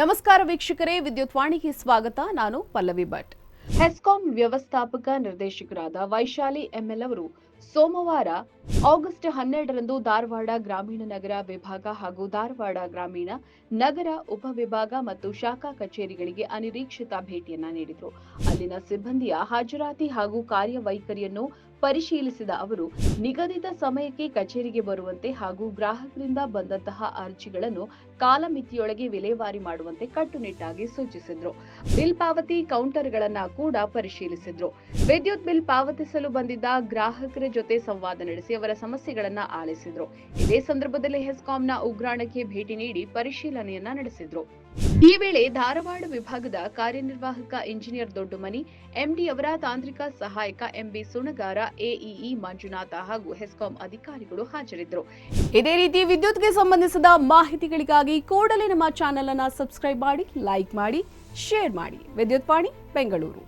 ನಮಸ್ಕಾರ ವೀಕ್ಷಕರೇ, ವಿದ್ಯುತ್ ವಾಣಿಗೆ ಸ್ವಾಗತ. ನಾನು ಪಲ್ಲವಿ ಭಟ್. ಹೆಸ್ಕಾಂ ವ್ಯವಸ್ಥಾಪಕ ನಿರ್ದೇಶಕರಾದ ವೈಶಾಲಿ ಎಂಎಲ್ ಅವರು ಸೋಮವಾರ ಆಗಸ್ಟ್ ಹನ್ನೆರಡರಂದು ಧಾರವಾಡ ಗ್ರಾಮೀಣ ನಗರ ವಿಭಾಗ ಹಾಗೂ ಧಾರವಾಡ ಗ್ರಾಮೀಣ ನಗರ ಉಪವಿಭಾಗ ಮತ್ತು ಶಾಖಾ ಕಚೇರಿಗಳಿಗೆ ಅನಿರೀಕ್ಷಿತ ಭೇಟಿಯನ್ನ ನೀಡಿದರು. ಅಲ್ಲಿನ ಸಿಬ್ಬಂದಿಯ ಹಾಜರಾತಿ ಹಾಗೂ ಕಾರ್ಯವೈಖರಿಯನ್ನು ಪರಿಶೀಲಿಸಿದ ಅವರು, ನಿಗದಿತ ಸಮಯಕ್ಕೆ ಕಚೇರಿಗೆ ಬರುವಂತೆ ಹಾಗೂ ಗ್ರಾಹಕರಿಂದ ಬಂದಂತಹ ಅರ್ಜಿಗಳನ್ನು ಕಾಲಮಿತಿಯೊಳಗೆ ವಿಲೇವಾರಿ ಮಾಡುವಂತೆ ಕಟ್ಟುನಿಟ್ಟಾಗಿ ಸೂಚಿಸಿದ್ರು. ಬಿಲ್ ಪಾವತಿ ಕೌಂಟರ್ಗಳನ್ನ ಕೂಡ ಪರಿಶೀಲಿಸಿದ್ರು. ವಿದ್ಯುತ್ ಬಿಲ್ ಪಾವತಿಸಲು ಬಂದಿದ್ದ ಗ್ರಾಹಕರ ಜೊತೆ ಸಂವಾದ ನಡೆಸಿ ಅವರ ಸಮಸ್ಯೆಗಳನ್ನ ಆಲಿಸಿದ್ರು. ಇದೇ ಸಂದರ್ಭದಲ್ಲಿ ಹೆಸ್ಕಾಂನ ಉಗ್ರಾಣಕ್ಕೆ ಭೇಟಿ ನೀಡಿ ಪರಿಶೀಲನೆಯನ್ನ ನಡೆಸಿದ್ರು. ಈ ವೇಳೆ ಧಾರವಾಡ ವಿಭಾಗದ ಕಾರ್ಯನಿರ್ವಾಹಕ ಇಂಜಿನಿಯರ್ ದೊಡ್ಡಮನಿ, ಎಂಡಿ ಅವರ ತಾಂತ್ರಿಕ ಸಹಾಯಕ ಎಂಬಿ ಸುಣಗಾರ ಎಇಇ, ಮಂಜುನಾಥ ಹಾಗೂ ಹೆಸ್ಕಾಂ ಅಧಿಕಾರಿಗಳು ಹಾಜರಿದ್ದರು. ಇದೇ ರೀತಿ ವಿದ್ಯುತ್ಗೆ ಸಂಬಂಧಿಸಿದ ಮಾಹಿತಿಗಳಿಗಾಗಿ ಕೂಡಲೇ ನಮ್ಮ ಚಾನೆಲ್ ಅನ್ನು ಸಬ್ಸ್ಕ್ರೈಬ್ ಮಾಡಿ, ಲೈಕ್ ಮಾಡಿ, ಶೇರ್ ಮಾಡಿ. ವಿದ್ಯುತ್ ಪಾಣಿ ಬೆಂಗಳೂರು.